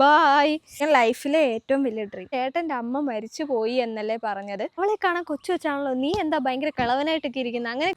Bye ഞാൻ ലൈഫിലെ ഏറ്റവും വലിയ ഡ്രീം ചേട്ടന്റെ അമ്മ മരിച്ചു പോയി എന്നല്ലേ പറഞ്ഞത്. അവളെ കാണാൻ കൊച്ചു വെച്ചാണല്ലോ നീ എന്താ ഭയങ്കര കിളവനായിട്ടൊക്കെ ഇരിക്കുന്നത് അങ്ങനെ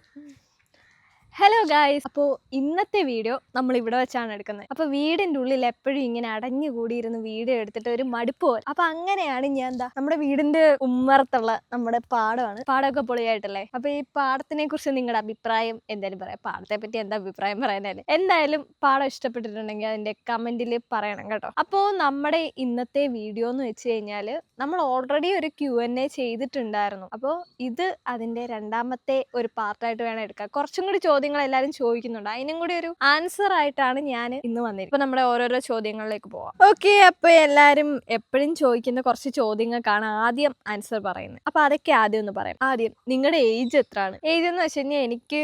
ഹലോ ഗായ്സ് അപ്പോൾ ഇന്നത്തെ വീഡിയോ നമ്മൾ ഇവിടെ വെച്ചാണ് എടുക്കുന്നത്. അപ്പോൾ വീടിന്റെ ഉള്ളിൽ എപ്പോഴും ഇങ്ങനെ അടഞ്ഞു കൂടിയിരുന്ന് വീഡിയോ എടുത്തിട്ട് ഒരു മടുപ്പ് പോലെ. അപ്പോൾ അങ്ങനെയാണ് ഞാൻ എന്താ നമ്മുടെ വീടിന്റെ ഉമ്മറത്തുള്ള നമ്മുടെ പാടമാണ്. പാടമൊക്കെ പൊളിയായിട്ടല്ലേ? അപ്പോൾ ഈ പാടത്തിനെ കുറിച്ച് നിങ്ങളുടെ അഭിപ്രായം എന്തായാലും പറയാം. പാടത്തെ പറ്റി എന്താ അഭിപ്രായം പറയാനല്ലേ എന്തായാലും പാടം ഇഷ്ടപ്പെട്ടിട്ടുണ്ടെങ്കിൽ അതിന്റെ കമന്റിൽ പറയണം കേട്ടോ. അപ്പോൾ നമ്മുടെ ഇന്നത്തെ വീഡിയോ എന്ന് വെച്ച് കഴിഞ്ഞാൽ നമ്മൾ ഓൾറെഡി ഒരു ക്യു എൻ എ ചെയ്തിട്ടുണ്ടായിരുന്നു. അപ്പോൾ ഇത് അതിന്റെ രണ്ടാമത്തെ ഒരു പാർട്ടായിട്ട് വേണം എടുക്കാൻ. കുറച്ചും കൂടി ചോദ്യങ്ങൾ എല്ലാവരും ചോദിക്കുന്നുണ്ട്. അതിനും കൂടി ഒരു ആൻസർ ആയിട്ടാണ് ഞാൻ ഇന്ന് വന്നിരിക്കുന്നത് ഇപ്പൊ നമ്മുടെ ഓരോരോ ചോദ്യങ്ങളിലേക്ക് പോവാം. ഓക്കെ അപ്പൊ എല്ലാവരും എപ്പോഴും ചോദിക്കുന്ന കുറച്ച് ചോദ്യങ്ങൾക്കാണ് ആദ്യം ആൻസർ പറയുന്നത്. അപ്പൊ അതൊക്കെ ആദ്യം ഒന്ന് പറയാം. ആദ്യം നിങ്ങളുടെ ഏജ് എത്രയാണ് ഏജ് എന്ന് വെച്ച് കഴിഞ്ഞാൽ എനിക്ക്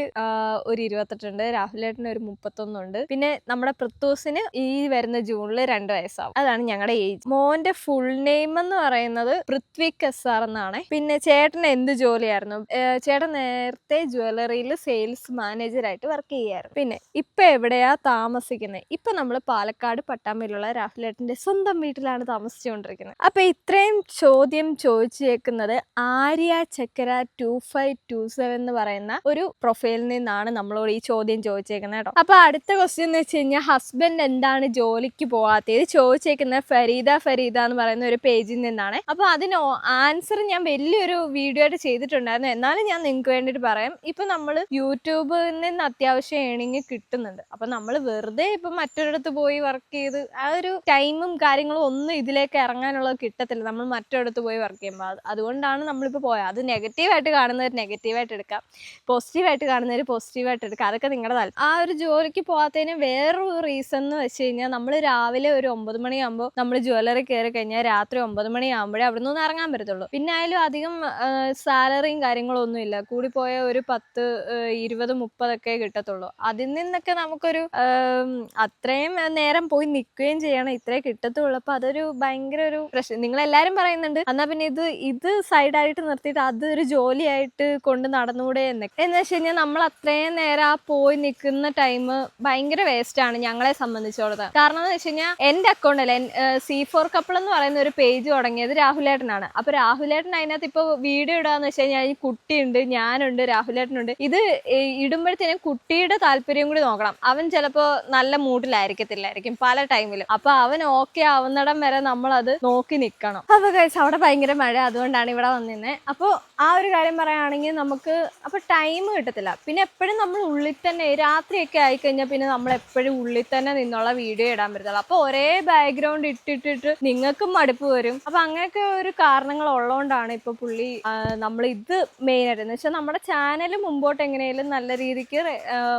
ഒരു ഇരുപത്തെട്ടുണ്ട് രാഹുലേട്ടന് ഒരു മുപ്പത്തൊന്നുണ്ട്. പിന്നെ നമ്മുടെ പൃത്തൂസിന് ഈ വരുന്ന ജൂണിൽ രണ്ട് വയസ്സാവും. അതാണ് ഞങ്ങളുടെ ഏജ് മോന്റെ ഫുൾ നെയിം എന്ന് പറയുന്നത് പൃഥ്വിക് എസ് ആർ എന്നാണ്. പിന്നെ ചേട്ടന് എന്ത് ജോലിയായിരുന്നു? ചേട്ടൻ നേരത്തെ ജ്വല്ലറിയിൽ സെയിൽസ് മാനേജറായിട്ട് വർക്ക് ചെയ്യായിരുന്നു പിന്നെ ഇപ്പൊ എവിടെയാ താമസിക്കുന്നത് ഇപ്പൊ നമ്മൾ പാലക്കാട് പട്ടാമ്പിലുള്ള രാഹുലേട്ടന്റെ സ്വന്തം വീട്ടിലാണ് താമസിച്ചുകൊണ്ടിരിക്കുന്നത്. അപ്പൊ ഇത്രയും ചോദ്യം ചോദിച്ചേക്കുന്നത് ആര്യ ചക്കര ടു ഫൈവ് ടു സെവൻ എന്ന് പറയുന്ന ഒരു പ്രൊഫൈലിൽ നിന്നാണ് നമ്മളോട് ഈ ചോദ്യം ചോദിച്ചേക്കുന്നത് കേട്ടോ. അപ്പോൾ അടുത്ത ക്വസ്റ്റ്യൻ എന്ന് വെച്ച് കഴിഞ്ഞാൽ ഹസ്ബൻഡ് എന്താണ് ജോലിക്ക് പോവാത്തത്? ഇത് ചോദിച്ചേക്കുന്നത് ഫരീദ ഫരീദ എന്ന് പറയുന്ന ഒരു പേജിൽ നിന്നാണ്. അപ്പൊ അതിന് ആൻസർ ഞാൻ വലിയൊരു വീഡിയോ ആയിട്ട് ചെയ്തിട്ടുണ്ടായിരുന്നു. എന്നാലും ഞാൻ നിങ്ങൾക്ക് വേണ്ടിയിട്ട് പറയാം. ഇപ്പൊ നമ്മൾ യൂട്യൂബിൽ നിന്ന് അത്യാവശ്യം ഏണിങ് കിട്ടുന്നുണ്ട്. അപ്പൊ നമ്മൾ വെറുതെ ഇപ്പൊ മറ്റൊരിടത്ത് പോയി വർക്ക് ചെയ്ത് ആ ഒരു ടൈമും കാര്യങ്ങളും ഒന്നും ഇതിലേക്ക് ഇറങ്ങാനുള്ളത് കിട്ടത്തില്ല. നമ്മൾ മറ്റൊരിടത്ത് പോയി വർക്ക് ചെയ്യുമ്പോൾ അത് അതുകൊണ്ടാണ് നമ്മളിപ്പോൾ പോയത് അത് നെഗറ്റീവായിട്ട് കാണുന്നവർ നെഗറ്റീവായിട്ട് എടുക്കാം. പോസിറ്റീവായിട്ട് കാണുന്നവർ പോസിറ്റീവായിട്ട് എടുക്കാം. അതൊക്കെ നിങ്ങളുടെ താല്പര്യം ആ ഒരു ജോലിക്ക് പോകാത്തതിന് വേറൊരു റീസൺ എന്ന് വെച്ച് കഴിഞ്ഞാൽ നമ്മൾ രാവിലെ ഒരു ഒമ്പത് മണിയാകുമ്പോൾ നമ്മൾ ജ്വല്ലറി കയറി കഴിഞ്ഞാൽ രാത്രി ഒമ്പത് മണിയാകുമ്പോഴേ അവിടെ നിന്ന് ഇറങ്ങാൻ പറ്റത്തുള്ളൂ. പിന്നെ ആയാലും അധികം സാലറിയും കാര്യങ്ങളും ഒന്നുമില്ല കൂടിപ്പോയ ഒരു പത്ത് ഇരുപത് ഇരുപത് മുപ്പതൊക്കെ കിട്ടത്തുള്ളൂ. അതിൽ നിന്നൊക്കെ നമുക്കൊരു അത്രയും നേരം പോയി നിൽക്കുകയും ചെയ്യണം. ഇത്രേ കിട്ടത്തുള്ളൂ. അപ്പൊ അതൊരു ഭയങ്കര ഒരു പ്രശ്നം. നിങ്ങൾ എല്ലാരും പറയുന്നുണ്ട് എന്നാ പിന്നെ ഇത് ഇത് സൈഡായിട്ട് നിർത്തിയിട്ട് അതൊരു ജോലിയായിട്ട് കൊണ്ട് നടന്നുകൂടെ എന്നൊക്കെ എന്ന് വെച്ച് കഴിഞ്ഞാൽ നമ്മൾ അത്രയും നേരം ആ പോയി നിൽക്കുന്ന ടൈം ഭയങ്കര വേസ്റ്റ് ആണ് ഞങ്ങളെ സംബന്ധിച്ചോളത് കാരണം എന്ന് വെച്ച് കഴിഞ്ഞാൽ എന്റെ അക്കൗണ്ടിൽ സി ഫോർ കപ്പിൾ എന്ന് പറയുന്ന ഒരു പേജ് തുടങ്ങിയത് രാഹുലേട്ടനാണ്. അപ്പൊ രാഹുലേട്ടൻ അതിനകത്ത് ഇപ്പൊ വീഡിയോ ഇടാന്ന് വെച്ച് കഴിഞ്ഞാൽ കുട്ടിയുണ്ട് ഞാനുണ്ട് രാഹുലേട്ടനുണ്ട്. ഇത് ഈ ഇടുമ്പോഴത്തേനും കുട്ടിയുടെ താല്പര്യം കൂടി നോക്കണം. അവൻ ചിലപ്പോ നല്ല മൂഡിലായിരിക്കത്തില്ലായിരിക്കും പല ടൈമിലും. അപ്പൊ അവൻ ഓക്കെ ആവുന്നിടം വരെ നമ്മൾ അത് നോക്കി നിൽക്കണം അപ്പൊ കഴിച്ച് അവിടെ ഭയങ്കര മഴ അതുകൊണ്ടാണ് ഇവിടെ വന്നിരുന്നത് അപ്പോൾ ആ ഒരു കാര്യം പറയുകയാണെങ്കിൽ നമുക്ക് അപ്പൊ ടൈം കിട്ടത്തില്ല. പിന്നെ എപ്പോഴും നമ്മൾ ഉള്ളിൽ തന്നെ രാത്രിയൊക്കെ ആയിക്കഴിഞ്ഞാൽ പിന്നെ നമ്മൾ എപ്പോഴും ഉള്ളിൽ തന്നെ നിന്നുള്ള വീഡിയോ ഇടാൻ പറ്റത്തുള്ളൂ. അപ്പോൾ ഒരേ ബാക്ക്ഗ്രൗണ്ട് ഇട്ടിട്ടിട്ട് നിങ്ങൾക്കും മടുപ്പ് വരും. അപ്പൊ അങ്ങനെയൊക്കെ ഒരു കാരണങ്ങൾ ഉള്ളതുകൊണ്ടാണ് ഇപ്പൊ പുള്ളി നമ്മൾ ഇത് മെയിൻ ആയിട്ട് എന്ന് വെച്ചാൽ നമ്മുടെ ചാനൽ മുമ്പോട്ട് എങ്ങനെയാലും നല്ല രീതിക്ക്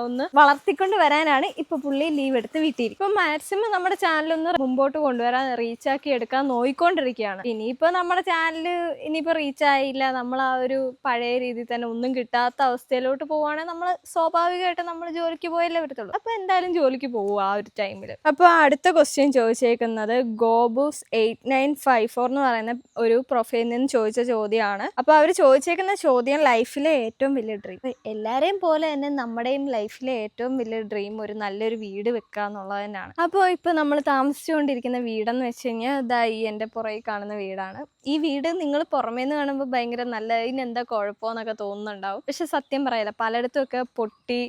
ഒന്ന് വളർത്തിക്കൊണ്ട് വരാനാണ് ഇപ്പൊ പുള്ളി ലീവ് എടുത്ത് വീട്ടിൽ ഇപ്പൊ മാക്സിമം നമ്മുടെ ചാനലൊന്ന് മുമ്പോട്ട് കൊണ്ടുവരാൻ റീച്ചാക്കി എടുക്കാൻ നോയിക്കൊണ്ടിരിക്കുകയാണ്. ഇനിയിപ്പോ നമ്മുടെ ചാനൽ ഇനിയിപ്പോ റീച്ചായില്ല നമ്മൾ ഒരു പഴയ രീതി തന്നെ ഒന്നും കിട്ടാത്ത അവസ്ഥയിലോട്ട് പോവുകയാണെങ്കിൽ നമ്മൾ സ്വാഭാവികമായിട്ട് നമ്മൾ ജോലിക്ക് പോയല്ലേ പറ്റത്തുള്ളൂ. അപ്പോൾ എന്തായാലും ജോലിക്ക് പോകും ആ ഒരു ടൈമിൽ അപ്പോൾ അടുത്ത ക്വസ്റ്റ്യൻ ചോദിച്ചേക്കുന്നത് ഗോബൂസ് എയ്റ്റ് നയൻ ഫൈവ് ഫോർ എന്ന് പറയുന്ന ഒരു പ്രൊഫൈലിൽ നിന്ന് ചോദിച്ച ചോദ്യമാണ്. അപ്പോൾ അവർ ചോദിച്ചേക്കുന്ന ചോദ്യം ലൈഫിലെ ഏറ്റവും വലിയ ഡ്രീം എല്ലാവരെയും പോലെ തന്നെ നമ്മുടെയും ലൈഫിലെ ഏറ്റവും വലിയ ഡ്രീം ഒരു നല്ലൊരു വീട് വെക്കുക എന്നുള്ളത് തന്നെയാണ്. അപ്പോൾ ഇപ്പൊ നമ്മൾ താമസിച്ചുകൊണ്ടിരിക്കുന്ന വീടെന്ന് വെച്ച് കഴിഞ്ഞാൽ ഇതാ ഈ എന്റെ പുറകിൽ കാണുന്ന വീടാണ്. ഈ വീട് നിങ്ങൾ പുറമേന്ന് കാണുമ്പോൾ ഭയങ്കര നല്ല ഇതിനെന്താ കുഴപ്പമെന്നൊക്കെ തോന്നുന്നുണ്ടാവും. പക്ഷെ സത്യം പറയല പലയിടത്തും ഒക്കെ പൊട്ടി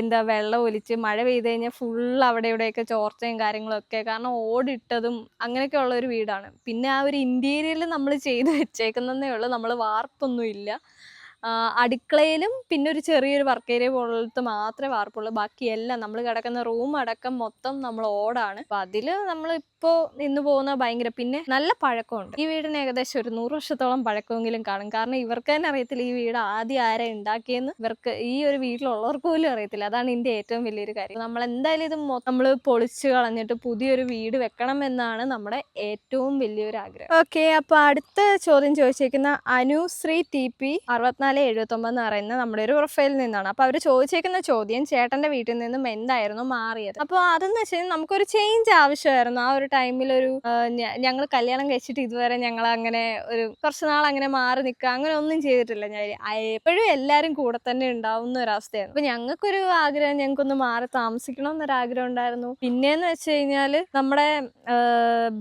എന്താ വെള്ളം ഒലിച്ച് മഴ പെയ്ത് കഴിഞ്ഞാൽ ഫുൾ അവിടെ ഇവിടെയൊക്കെ ചോർച്ചയും കാര്യങ്ങളും ഒക്കെ കാരണം ഓടിട്ടതും അങ്ങനെയൊക്കെ ഉള്ള ഒരു വീടാണ്. പിന്നെ ആ ഒരു ഇന്റീരിയറിൽ നമ്മൾ ചെയ്ത് വെച്ചേക്കുന്നതേ ഉള്ളൂ. നമ്മൾ വാർപ്പൊന്നും ഇല്ല. അടുക്കളയിലും പിന്നെ ഒരു ചെറിയൊരു വർക്ക് ഏരിയ പോലത്ത് മാത്രമേ വാർപ്പുള്ളൂ. ബാക്കിയെല്ലാം നമ്മൾ കിടക്കുന്ന റൂം അടക്കം മൊത്തം നമ്മൾ ഓടാണ്. അപ്പൊ അതിൽ നമ്മൾ ഇപ്പോ നിന്ന് പോകുന്ന ഭയങ്കര പിന്നെ നല്ല പഴക്കമുണ്ട്. ഈ വീടിന് ഏകദേശം ഒരു നൂറ് വർഷത്തോളം പഴക്കമെങ്കിലും കാണും. കാരണം ഇവർക്ക് തന്നെ അറിയത്തില്ല ഈ വീട് ആദ്യം ആരെ ഉണ്ടാക്കിയെന്ന്. ഇവർക്ക് ഈ ഒരു വീട്ടിലുള്ളവർക്ക് പോലും അറിയത്തില്ല. അതാണ് ഇതിന്റെ ഏറ്റവും വലിയൊരു കാര്യം. നമ്മൾ എന്തായാലും ഇത് നമ്മൾ പൊളിച്ചു കളഞ്ഞിട്ട് പുതിയൊരു വീട് വെക്കണം എന്നാണ് നമ്മുടെ ഏറ്റവും വലിയൊരു ആഗ്രഹം. ഓക്കെ അപ്പൊ അടുത്ത ചോദ്യം ചോദിച്ചേക്കുന്ന അനുശ്രീ ടി പി അറുപത്തിനാല് എഴുപത്തൊമ്പത് എന്ന് പറയുന്ന നമ്മുടെ ഒരു പ്രൊഫൈലിൽ നിന്നാണ്. അപ്പോൾ അവർ ചോദിച്ചേക്കുന്ന ചോദ്യം ചേട്ടന്റെ വീട്ടിൽ നിന്നും എന്തായിരുന്നു മാറിയത്? അപ്പോൾ അതെന്ന് വെച്ചാൽ നമുക്കൊരു ചേഞ്ച് ആവശ്യമായിരുന്നു. ആ ഒരു ടൈമിൽ ഒരു ഞങ്ങൾ കല്യാണം കഴിച്ചിട്ട് ഇതുവരെ ഞങ്ങൾ അങ്ങനെ ഒരു കുറച്ച് നാൾ അങ്ങനെ മാറി നിൽക്കുക അങ്ങനെ ഒന്നും ചെയ്തിട്ടില്ല ഞാൻ. എപ്പോഴും എല്ലാവരും കൂടെ തന്നെ ഉണ്ടാവുന്ന ഒരവസ്ഥയാണ്. അപ്പൊ ഞങ്ങൾക്കൊരു ആഗ്രഹം ഞങ്ങൾക്കൊന്ന് മാറി താമസിക്കണം എന്നൊരാഗ്രഹം ഉണ്ടായിരുന്നു. പിന്നെയെന്ന് വെച്ച് കഴിഞ്ഞാൽ നമ്മുടെ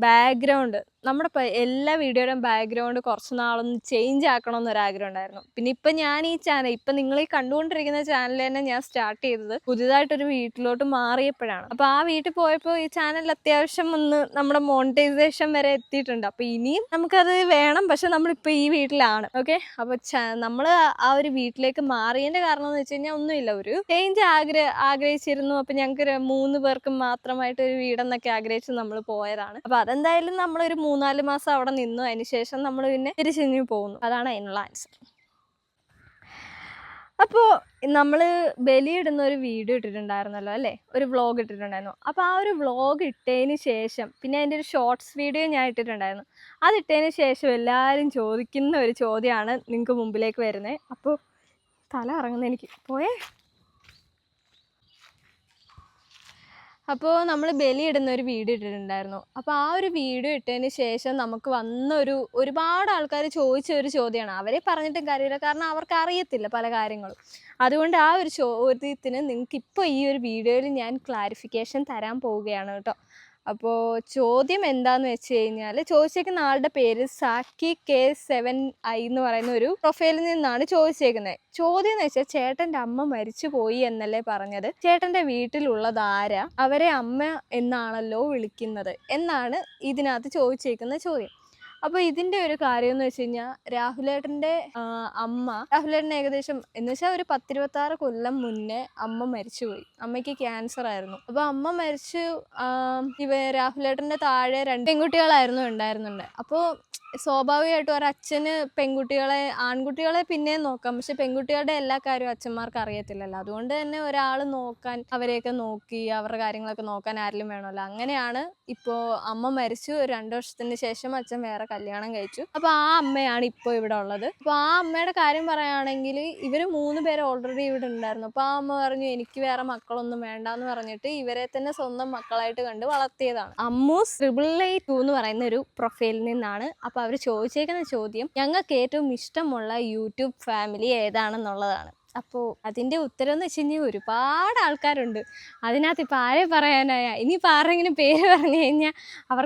ബാക്ക്ഗ്രൗണ്ട് നമ്മുടെ എല്ലാ വീഡിയോയുടെയും ബാക്ക്ഗ്രൗണ്ട് കുറച്ച് നാളൊന്ന് ചേഞ്ച് ആക്കണം എന്നൊരാഗ്രഹം ഉണ്ടായിരുന്നു പിന്നെ ഇപ്പം ഞാൻ ഈ ചാനൽ ഇപ്പം നിങ്ങൾ ഈ കണ്ടുകൊണ്ടിരിക്കുന്ന ചാനൽ തന്നെ ഞാൻ സ്റ്റാർട്ട് ചെയ്തത് പുതിയതായിട്ടൊരു വീട്ടിലോട്ട് മാറിയപ്പോഴാണ്. അപ്പോൾ ആ വീട്ടിൽ പോയപ്പോൾ ഈ ചാനൽ അത്യാവശ്യം ഒന്ന് നമ്മുടെ മോണിറ്റൈസേഷൻ വരെ എത്തിയിട്ടുണ്ട്. അപ്പോൾ ഇനിയും നമുക്കത് വേണം പക്ഷെ നമ്മളിപ്പോൾ ഈ വീട്ടിലാണ്. ഓക്കെ അപ്പോൾ നമ്മൾ ആ ഒരു വീട്ടിലേക്ക് മാറിയതിന്റെ കാരണം എന്ന് വെച്ച് കഴിഞ്ഞാൽ ഒന്നുമില്ല. ഒരു ചേഞ്ച് ആഗ്രഹ ആഗ്രഹിച്ചിരുന്നു. അപ്പോൾ ഞങ്ങൾക്ക് മൂന്ന് പേർക്കും മാത്രമായിട്ട് ഒരു വീടെന്നൊക്കെ ആഗ്രഹിച്ച് നമ്മൾ പോയതാണ്. അപ്പോൾ അതെന്തായാലും നമ്മളൊരു മൂന്നാൽ മാസം അവിടെ നിന്നു. അതിന് ശേഷം നമ്മൾ പിന്നെ തിരിച്ചു പോകുന്നു. അതാണ് അതിനുള്ള ആൻസർ അപ്പോൾ നമ്മൾ ബലിയിടുന്ന ഒരു വീഡിയോ ഇട്ടിട്ടുണ്ടായിരുന്നല്ലോ അല്ലേ? ഒരു വ്ളോഗ് ഇട്ടിട്ടുണ്ടായിരുന്നു. അപ്പോൾ ആ ഒരു വ്ളോഗ് ഇട്ടതിന് ശേഷം പിന്നെ അതിന്റെ ഒരു ഷോർട്സ് വീഡിയോ ഞാൻ ഇട്ടിട്ടുണ്ടായിരുന്നു. അത് ഇട്ടതിന് ശേഷം എല്ലാവരും ചോദിക്കുന്ന ഒരു ചോദ്യമാണ് നിങ്ങൾക്ക് മുമ്പിലേക്ക് വരുന്നത് അപ്പോൾ തല ഇറങ്ങുന്ന എനിക്ക്. പോയേ. അപ്പോൾ നമ്മൾ ബലിയിടുന്ന ഒരു വീഡിയോ ഇട്ടിട്ടുണ്ടായിരുന്നു. അപ്പോൾ ആ ഒരു വീഡിയോ ഇട്ടതിന് ശേഷം നമുക്ക് വന്ന ഒരു ഒരുപാട് ആൾക്കാർ ചോദിച്ച ഒരു ചോദ്യമാണ് അവരെ പറഞ്ഞിട്ടും കാര്യമില്ല. കാരണം അവർക്ക് അറിയത്തില്ല പല കാര്യങ്ങളും. അതുകൊണ്ട് ആ ഒരു ചോദ്യത്തിന് നിങ്ങൾക്ക് ഇപ്പോൾ ഈ ഒരു വീഡിയോയിൽ ഞാൻ ക്ലാരിഫിക്കേഷൻ തരാൻ പോവുകയാണ് കേട്ടോ. അപ്പോൾ ചോദ്യം എന്താന്ന് വെച്ച് കഴിഞ്ഞാൽ ചോദിച്ചേക്കുന്ന ആളുടെ പേര് സാക്കി കെ സെവൻ ഐ എന്ന് പറയുന്ന ഒരു പ്രൊഫൈലിൽ നിന്നാണ് ചോദിച്ചേക്കുന്നത് ചോദ്യം എന്ന് വെച്ചാൽ ചേട്ടന്റെ അമ്മ മരിച്ചു പോയി എന്നല്ലേ പറഞ്ഞത്? ചേട്ടന്റെ വീട്ടിലുള്ളത് ആരാ? അവരെ അമ്മ എന്നാണല്ലോ വിളിക്കുന്നത്. എന്നാണ് ഇതിനകത്ത് ചോദിച്ചേക്കുന്ന ചോദ്യം. അപ്പോൾ ഇതിന്റെ ഒരു കാര്യം എന്ന് വെച്ച് കഴിഞ്ഞാൽ രാഹുലേട്ടന്റെ അമ്മ രാഹുലേട്ടൻ ഏകദേശം എന്ന് വെച്ചാൽ ഒരു പത്തിരുപത്തി ആറ് കൊല്ലം മുന്നേ അമ്മ മരിച്ചുപോയി. അമ്മയ്ക്ക് ക്യാൻസർ ആയിരുന്നു. അപ്പൊ അമ്മ മരിച്ചു ഇവ രാഹുലേട്ടന്റെ താഴെ രണ്ട് പെൺകുട്ടികളായിരുന്നു ഉണ്ടായിരുന്നുണ്ട്. അപ്പോൾ സ്വാഭാവികമായിട്ടും ഒരച്ഛന് പെൺകുട്ടികളെ ആൺകുട്ടികളെ പിന്നെയും നോക്കാം. പക്ഷെ പെൺകുട്ടികളുടെ എല്ലാ കാര്യവും അച്ഛന്മാർക്ക് അറിയത്തില്ലല്ലോ. അതുകൊണ്ട് തന്നെ ഒരാൾ നോക്കാൻ അവരെയൊക്കെ നോക്കി അവരുടെ കാര്യങ്ങളൊക്കെ നോക്കാൻ ആരെങ്കിലും വേണമല്ലോ. അങ്ങനെയാണ് ഇപ്പോൾ അമ്മ മരിച്ചു. ഒരു രണ്ട് വർഷത്തിന് ശേഷം അച്ഛൻ വേറെ കല്യാണം കഴിച്ചു. അപ്പോൾ ആ അമ്മയാണ് ഇപ്പോൾ ഇവിടെ ഉള്ളത്. അപ്പോൾ ആ അമ്മയുടെ കാര്യം പറയുകയാണെങ്കിൽ ഇവർ മൂന്ന് പേര് ഓൾറെഡി ഇവിടെ ഉണ്ടായിരുന്നു. അപ്പോൾ ആ അമ്മ പറഞ്ഞു എനിക്ക് വേറെ മക്കളൊന്നും വേണ്ട എന്ന് പറഞ്ഞിട്ട് ഇവരെ തന്നെ സ്വന്തം മക്കളായിട്ട് കണ്ട് വളർത്തിയതാണ്. അമ്മൂസ് ട്രിപ്പിൾ ടു എന്ന് പറയുന്ന ഒരു പ്രൊഫൈലിൽ നിന്നാണ്. അപ്പോൾ അവർ ചോദിച്ചേക്കുന്ന ചോദ്യം ഞങ്ങൾക്ക് ഏറ്റവും ഇഷ്ടമുള്ള യൂട്യൂബ് ഫാമിലി ഏതാണെന്നുള്ളതാണ്. അപ്പോൾ അതിന്റെ ഉത്തരം എന്ന് വെച്ച് കഴിഞ്ഞാൽ ഒരുപാട് ആൾക്കാരുണ്ട്. അതിനകത്ത് ഇപ്പോൾ ആരെ പറയാനായ? ഇനിയിപ്പോൾ ആരെങ്കിലും പേര് പറഞ്ഞു കഴിഞ്ഞാൽ അവർ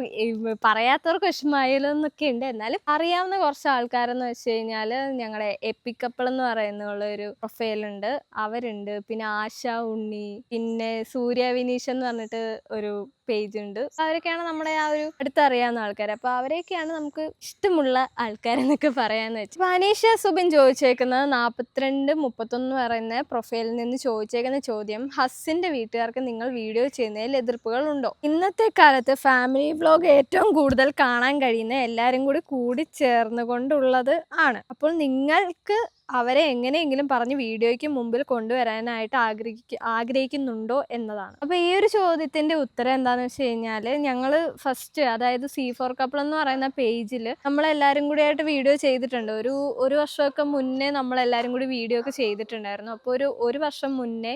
പറയാത്തവർക്ക് വിഷമമായാലോ എന്നൊക്കെ ഉണ്ട്. എന്നാലും അറിയാവുന്ന കുറച്ച് ആൾക്കാരെന്ന് വെച്ച് കഴിഞ്ഞാൽ ഞങ്ങളുടെ എപ്പിക്കപ്പിൾ എന്ന് പറയുന്ന ഒരു പ്രൊഫൈലുണ്ട് അവരുണ്ട്. പിന്നെ ആശ ഉണ്ണി പിന്നെ സൂര്യ വിനീഷ് എന്ന് പറഞ്ഞിട്ട് ഒരു പേജ് ഉണ്ട് അവരൊക്കെയാണ് നമ്മുടെ ആ ഒരു അടുത്തറിയാവുന്ന ആൾക്കാർ അപ്പോൾ അവരെയൊക്കെയാണ് നമുക്ക് ഇഷ്ടമുള്ള ആൾക്കാരെന്നൊക്കെ പറയാന്ന് വെച്ചു. അപ്പോൾ അനീഷ സുബിൻ ചോദിച്ചേക്കുന്നത് നാൽപ്പത്തിരണ്ട് മുപ്പത്തൊന്ന് പറയുന്ന പ്രൊഫൈലിൽ നിന്ന് ചോദിച്ചേക്കുന്ന ചോദ്യം ഹസ്സിന്റെ വീട്ടുകാർക്ക് നിങ്ങൾ വീഡിയോ ചെയ്യുന്നതിൽ എതിർപ്പുകൾ ഉണ്ടോ ഇന്നത്തെ കാലത്ത് ഫാമിലി വ്ലോഗ് ഏറ്റവും കൂടുതൽ കാണാൻ കഴിയുന്ന എല്ലാരും കൂടി കൂടി ചേർന്നുകൊണ്ടുള്ളത് ആണ്. അപ്പോൾ നിങ്ങൾക്ക് അവരെ എങ്ങനെയെങ്കിലും പറഞ്ഞ് വീഡിയോയ്ക്ക് മുമ്പിൽ കൊണ്ടുവരാനായിട്ട് ആഗ്രഹിക്ക ആഗ്രഹിക്കുന്നുണ്ടോ എന്നതാണ്. അപ്പോൾ ഈ ഒരു ചോദ്യത്തിന്റെ ഉത്തരം എന്താണെന്ന് വെച്ച് കഴിഞ്ഞാൽ ഞങ്ങൾ ഫസ്റ്റ് അതായത് സി ഫോർ കപ്പിൾ എന്ന് പറയുന്ന പേജിൽ നമ്മളെല്ലാവരും കൂടി ആയിട്ട് വീഡിയോ ചെയ്തിട്ടുണ്ട്. ഒരു ഒരു വർഷമൊക്കെ മുന്നേ നമ്മളെല്ലാവരും കൂടി വീഡിയോ ഒക്കെ ചെയ്തിട്ടുണ്ടായിരുന്നു. അപ്പോൾ ഒരു ഒരു വർഷം മുന്നേ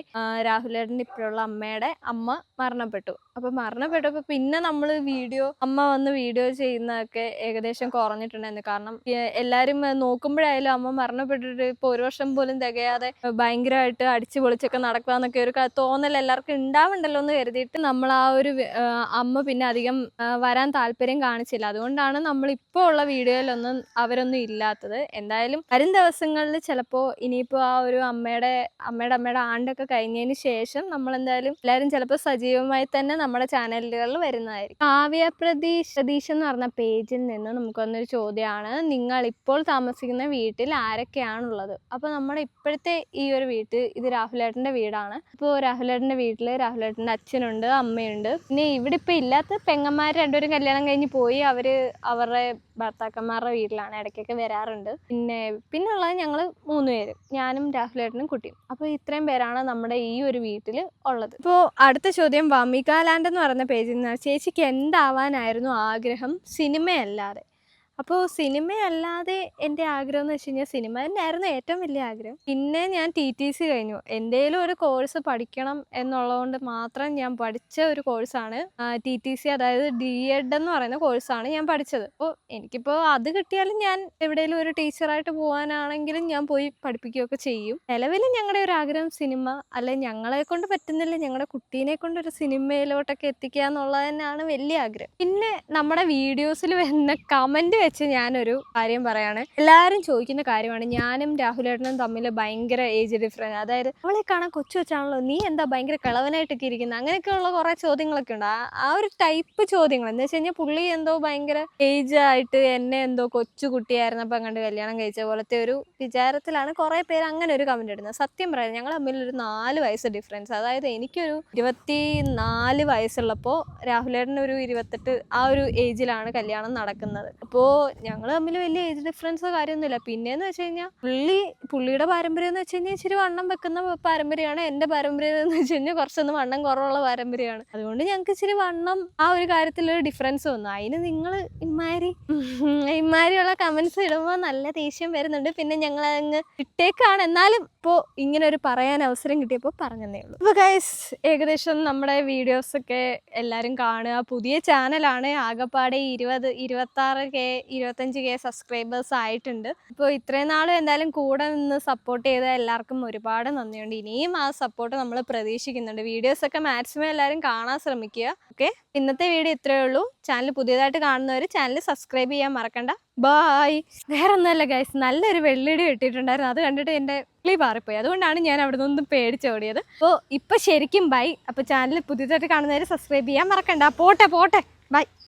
രാഹുലേട്ടന്റെ ഇപ്പോഴുള്ള അമ്മയുടെ അമ്മ മരണപ്പെട്ടു. അപ്പോൾ മരണപ്പെട്ടപ്പോൾ പിന്നെ നമ്മൾ വീഡിയോ അമ്മ വന്ന് വീഡിയോ ചെയ്യുന്നതൊക്കെ ഏകദേശം കുറഞ്ഞിട്ടുണ്ടായിരുന്നു. കാരണം എല്ലാരും നോക്കുമ്പോഴായാലും അമ്മ മരണപ്പെട്ടിട്ട് ഇപ്പോൾ ഒരു വർഷം പോലും തികയാതെ ഭയങ്കരമായിട്ട് അടിച്ചു പൊളിച്ചൊക്കെ നടക്കുക ഒരു ക- തോന്നൽ എല്ലാവർക്കും ഉണ്ടാവുണ്ടല്ലോ എന്ന് കരുതിയിട്ട് നമ്മൾ ആ ഒരു അമ്മ പിന്നെ അധികം വരാൻ താല്പര്യം കാണിച്ചില്ല. അതുകൊണ്ടാണ് നമ്മൾ ഇപ്പോൾ ഉള്ള വീഡിയോയിലൊന്നും അവരൊന്നും ഇല്ലാത്തത്. എന്തായാലും വരും ദിവസങ്ങളിൽ ചിലപ്പോൾ ഇനിയിപ്പോൾ ആ ഒരു അമ്മയുടെ അമ്മയുടെ അമ്മയുടെ ആണ്ടൊക്കെ കഴിഞ്ഞതിന് ശേഷം നമ്മൾ എന്തായാലും എല്ലാവരും ചിലപ്പോൾ സജീവമായി തന്നെ നമ്മുടെ ചാനലുകളിൽ വരുന്നതായിരിക്കും. കാവ്യ പ്രതീഷ് പ്രതീഷ് എന്ന് പറഞ്ഞ പേജിൽ നിന്ന് നമുക്കൊന്നൊരു ചോദ്യമാണ്. നിങ്ങൾ ഇപ്പോൾ താമസിക്കുന്ന വീട്ടിൽ ആരൊക്കെയാണുള്ളത്? അപ്പോൾ നമ്മുടെ ഇപ്പോഴത്തെ ഈ ഒരു വീട്ടിൽ ഇത് രാഹുലേട്ടന്റെ വീടാണ്. ഇപ്പോൾ രാഹുലേട്ടന്റെ വീട്ടിൽ രാഹുലേട്ടന്റെ അച്ഛനുണ്ട് അമ്മയുണ്ട്. പിന്നെ ഇവിടെ ഇപ്പോൾ ഇല്ലാത്ത പെങ്ങന്മാർ രണ്ടുപേരും കല്യാണം കഴിഞ്ഞ് പോയി അവർ അവരുടെ ഭർത്താക്കന്മാരുടെ വീട്ടിലാണ് ഇടയ്ക്കൊക്കെ വരാറുണ്ട്. പിന്നെ പിന്നെ ഉള്ളത് ഞങ്ങൾ മൂന്ന് പേര് ഞാനും രാഹുലേട്ടനും കുട്ടിയും. അപ്പോൾ ഇത്രയും പേരാണ് നമ്മുടെ ഈ ഒരു വീട്ടിൽ ഉള്ളത്. ഇപ്പോൾ അടുത്ത ചോദ്യം വമികാലാൻഡ് എന്ന് പറയുന്ന പേജിൽ നിന്ന് ചേച്ചിക്ക് എന്താവാനായിരുന്നു ആഗ്രഹം? സിനിമയല്ലാതെ. അപ്പോൾ സിനിമയല്ലാതെ എന്റെ ആഗ്രഹം എന്ന് വെച്ച് കഴിഞ്ഞാൽ സിനിമ തന്നെയായിരുന്നു ഏറ്റവും വലിയ ആഗ്രഹം. പിന്നെ ഞാൻ ടി ടി സി കഴിഞ്ഞു. എന്തേലും ഒരു കോഴ്സ് പഠിക്കണം എന്നുള്ളതുകൊണ്ട് മാത്രം ഞാൻ പഠിച്ച ഒരു കോഴ്സാണ്. ടി ടി സി അതായത് ഡി എഡ് എന്ന് പറയുന്ന കോഴ്സാണ് ഞാൻ പഠിച്ചത്. അപ്പോൾ എനിക്കിപ്പോൾ അത് കിട്ടിയാലും ഞാൻ എവിടെയെങ്കിലും ഒരു ടീച്ചറായിട്ട് പോകാനാണെങ്കിലും ഞാൻ പോയി പഠിപ്പിക്കുകയൊക്കെ ചെയ്യും. നിലവിൽ ഞങ്ങളുടെ ഒരു ആഗ്രഹം സിനിമ. അല്ലെ ഞങ്ങളെ കൊണ്ട് പറ്റുന്നില്ല. ഞങ്ങളുടെ കുട്ടീനെ കൊണ്ട് ഒരു സിനിമയിലോട്ടൊക്കെ എത്തിക്കുക എന്നുള്ളത് തന്നെയാണ് വലിയ ആഗ്രഹം. പിന്നെ നമ്മുടെ വീഡിയോസിൽ വരുന്ന കമന്റ് വെച്ച് ഞാനൊരു കാര്യം പറയാണ്. എല്ലാവരും ചോദിക്കുന്ന കാര്യമാണ്. ഞാനും രാഹുലേട്ടനും തമ്മിൽ ഭയങ്കര ഏജ് ഡിഫറൻസ് അതായത് അവളെ കാണാൻ കൊച്ചു വെച്ചാണല്ലോ നീ എന്താ ഭയങ്കര കിളവനായിട്ടൊക്കെ ഇരിക്കുന്നത് അങ്ങനെയൊക്കെയുള്ള കുറേ ചോദ്യങ്ങളൊക്കെ ഉണ്ട്. ആ- ഒരു ടൈപ്പ് ചോദ്യങ്ങൾ. എന്ന് വെച്ച് കഴിഞ്ഞാൽ പുള്ളി എന്തോ ഭയങ്കര ഏജ് ആയിട്ട് എന്നെ എന്തോ കൊച്ചു കുട്ടിയായിരുന്നപ്പോൾ അങ്ങോട്ട് കല്യാണം കഴിച്ച പോലത്തെ ഒരു വിചാരത്തിലാണ് കുറേ പേര് അങ്ങനെ ഒരു കമന്റ് ഇടുന്നത്. സത്യം പറയാം ഞങ്ങൾ തമ്മിൽ ഒരു നാല് വയസ്സ് ഡിഫറൻസ് അതായത് എനിക്കൊരു ഇരുപത്തി നാല് വയസ്സുള്ളപ്പോൾ രാഹുലേട്ടൻ ഒരു ഇരുപത്തെട്ട് ആ ഒരു ഏജിലാണ് കല്യാണം നടക്കുന്നത്. അപ്പോൾ ഞങ്ങൾ തമ്മിൽ വലിയ ഏജ് ഡിഫറൻസോ കാര്യമൊന്നുമില്ല. പിന്നെയെന്ന് വെച്ച് കഴിഞ്ഞാൽ പുള്ളി പുള്ളിയുടെ പാരമ്പര്യം എന്ന് വെച്ച് കഴിഞ്ഞാൽ ഇച്ചിരി വണ്ണം വെക്കുന്ന പാരമ്പര്യമാണ്. എന്റെ പാരമ്പര്യം എന്ന് വെച്ച് കഴിഞ്ഞാൽ കുറച്ചൊന്ന് വണ്ണം കുറവുള്ള പാരമ്പര്യമാണ്. അതുകൊണ്ട് ഞങ്ങൾക്ക് ഇച്ചിരി വണ്ണം ആ ഒരു കാര്യത്തിൽ ഒരു ഡിഫറൻസ് വന്നു. അതിന് നിങ്ങൾ ഇമാരി ഇമാരിയുള്ള കമൻസ് ഇടുമ്പോൾ നല്ല ദേഷ്യം വരുന്നുണ്ട്. പിന്നെ ഞങ്ങൾ അങ്ങ് ഇട്ടേക്കാണ് എന്നാലും ഇപ്പോൾ ഇങ്ങനെ ഒരു പറയാൻ അവസരം കിട്ടിയപ്പോൾ പറഞ്ഞതേ ഉള്ളൂ. അപ്പോൾ ഗൈസ് ഏകദേശം നമ്മുടെ വീഡിയോസൊക്കെ എല്ലാവരും കാണുക. പുതിയ ചാനലാണ് ആകപ്പാടെ ഇരുപത് ഇരുപത്താറ് കെ ഇരുപത്തഞ്ച് കെ സബ്സ്ക്രൈബേഴ്സ് ആയിട്ടുണ്ട്. അപ്പോൾ ഇത്രയും നാളും എന്തായാലും കൂടെ നിന്ന് സപ്പോർട്ട് ചെയ്ത എല്ലാവർക്കും ഒരുപാട് നന്ദിയുണ്ട്. ഇനിയും ആ സപ്പോർട്ട് നമ്മൾ പ്രതീക്ഷിക്കുന്നുണ്ട്. വീഡിയോസ് ഒക്കെ മാക്സിമം എല്ലാവരും കാണാൻ ശ്രമിക്കുക. ഓക്കെ ഇന്നത്തെ വീഡിയോ ഇത്രയേ ഉള്ളൂ. ചാനൽ പുതിയതായിട്ട് കാണുന്നവർ ചാനൽ സബ്സ്ക്രൈബ് ചെയ്യാൻ മറക്കണ്ട. ബായ് വേറെ ഒന്നുമല്ല ഗൈസ് നല്ലൊരു വെള്ളിടി കിട്ടിയിട്ടുണ്ടായിരുന്നു. അത് കണ്ടിട്ട് എന്റെ ക്ലി പാറിപ്പോയി. അതുകൊണ്ടാണ് ഞാൻ അവിടെ നിന്നും പേടിച്ചോടിയത്. അപ്പോൾ ഇപ്പം ശരിക്കും ബൈ അപ്പോൾ ചാനൽ പുതിയതായിട്ട് കാണുന്നവർ സബ്സ്ക്രൈബ് ചെയ്യാൻ മറക്കണ്ട. പോട്ടെ പോട്ടെ. ബൈ